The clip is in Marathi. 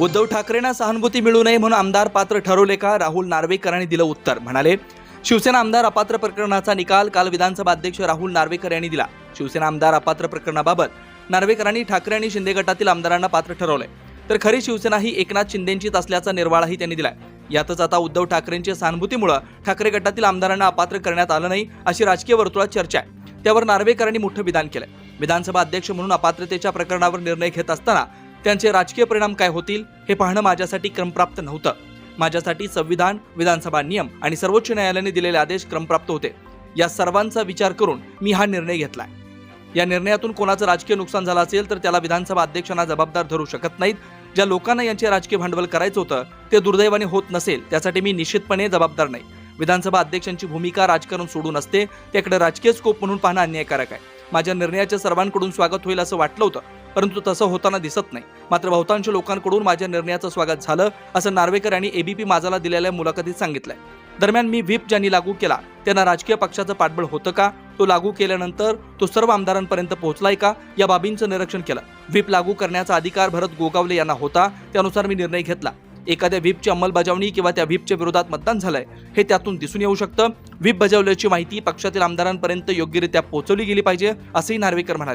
उद्धव ठाकरेंना सहानुभूती मिळू नये म्हणून आमदार पात्र ठरवले का? राहुल नार्वेकरांनी दिलं उत्तर. म्हणाले शिवसेना आमदार अपात्र प्रकरणाचा निकाल काल विधानसभा अध्यक्ष राहुल नार्वेकर यांनी दिला. शिवसेना आमदार अपात्र प्रकरणाबाबत नार्वेकरांनी ठाकरे आणि शिंदे गटातील आमदारांना पात्र ठरवलंय. तर खरी शिवसेना ही एकनाथ शिंदेंचीच असल्याचा निर्वाळाही त्यांनी दिलाय. यातच आता उद्धव ठाकरेंच्या सहानुभूतीमुळे ठाकरे गटातील आमदारांना अपात्र करण्यात आलं नाही अशी राजकीय वर्तुळात चर्चा आहे. त्यावर नार्वेकरांनी मोठं विधान केलं विधानसभा अध्यक्ष म्हणून अपात्रतेच्या प्रकरणावर निर्णय घेत असताना त्यांचे राजकीय परिणाम काय होतील हे पाहणं माझ्यासाठी क्रमप्राप्त नव्हतं. माझ्यासाठी संविधान विधानसभा नियम आणि सर्वोच्च न्यायालयाने दिलेले आदेश क्रमप्राप्त होते. या सर्वांचा विचार करून मी हा निर्णय घेतलाय. या निर्णयातून कोणाचं राजकीय नुकसान झालं असेल तर त्याला विधानसभा अध्यक्षांना जबाबदार धरू शकत नाहीत. ज्या लोकांना यांचे राजकीय भांडवल करायचं होतं ते दुर्दैवाने होत नसेल त्यासाठी मी निश्चितपणे जबाबदार नाही. विधानसभा अध्यक्षांची भूमिका राजकारण सोडून असते त्याकडे राजकीय स्कोप म्हणून पाहणं अन्यायकारक आहे. माझ्या निर्णयाचे सर्वांकडून स्वागत होईल असं वाटलं होतं परंतु तसं होताना दिसत नाही. मात्र बहुतांश लोकांकडून माझ्या निर्णयाचं स्वागत झालं असं नार्वेकर यांनी एबीपी माझाला दिलेल्या मुलाखतीत सांगितलंय. दरम्यान मी व्हीप ज्यांनी लागू केला त्यांना राजकीय पक्षाचं पाठबळ होतं का? तो लागू केल्यानंतर तो सर्व आमदारांपर्यंत पोहोचलाय का? या बाबींचं निरीक्षण केलं. व्हीप लागू करण्याचा अधिकार भरत गोगावले यांना होता त्यानुसार मी निर्णय घेतला. एखाद्या व्हीपची अंमलबजावणी किंवा त्या व्हीपच्या विरोधात मतदान झालंय हे त्यातून दिसून येऊ शकतं. व्हीप बजावल्याची माहिती पक्षातील आमदारांपर्यंत योग्यरित्या पोहोचवली गेली पाहिजे असंही नार्वेकर म्हणाले.